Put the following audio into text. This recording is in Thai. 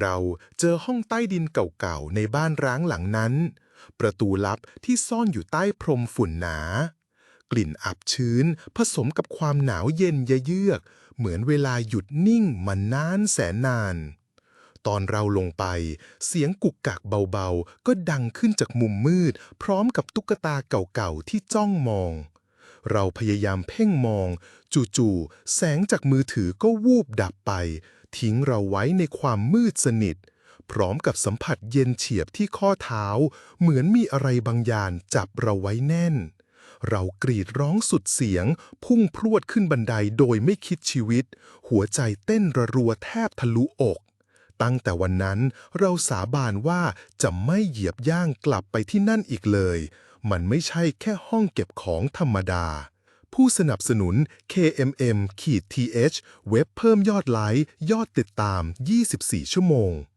เราเจอห้องใต้ดินเก่าๆในบ้านร้างหลังนั้น ประตูลับที่ซ่อนอยู่ใต้พรมฝุ่นหนา กลิ่นอับชื้นผสมกับความหนาวเย็นเยือก เหมือนเวลาหยุดนิ่งมานานแสนนาน ตอนเราลงไป เสียงกุกกักเบาๆ ก็ดังขึ้นจากมุมมืด พร้อมกับตุ๊กตาเก่าๆที่จ้องมองเราพยายามเพ่งมอง จู่ๆ แสงจากมือถือก็วูบดับไปทิ้งเราไว้ในความมืดสนิท พร้อมกับสัมผัสเย็นเฉียบที่ข้อเท้า เหมือนมีอะไรบางอย่างจับเราไว้แน่น เรากรีดร้องสุดเสียง พุ่งพรวดขึ้นบันไดโดยไม่คิดชีวิต หัวใจเต้นระรัวแทบทะลุอก ตั้งแต่วันนั้นเราสาบานว่าจะไม่เหยียบย่างกลับไปที่นั่นอีกเลย มันไม่ใช่แค่ห้องเก็บของธรรมดา ผู้สนับสนุน KMM ขีด th เว็บเพิ่มยอดไลค์ ยอดติดตาม 24 ชั่วโมง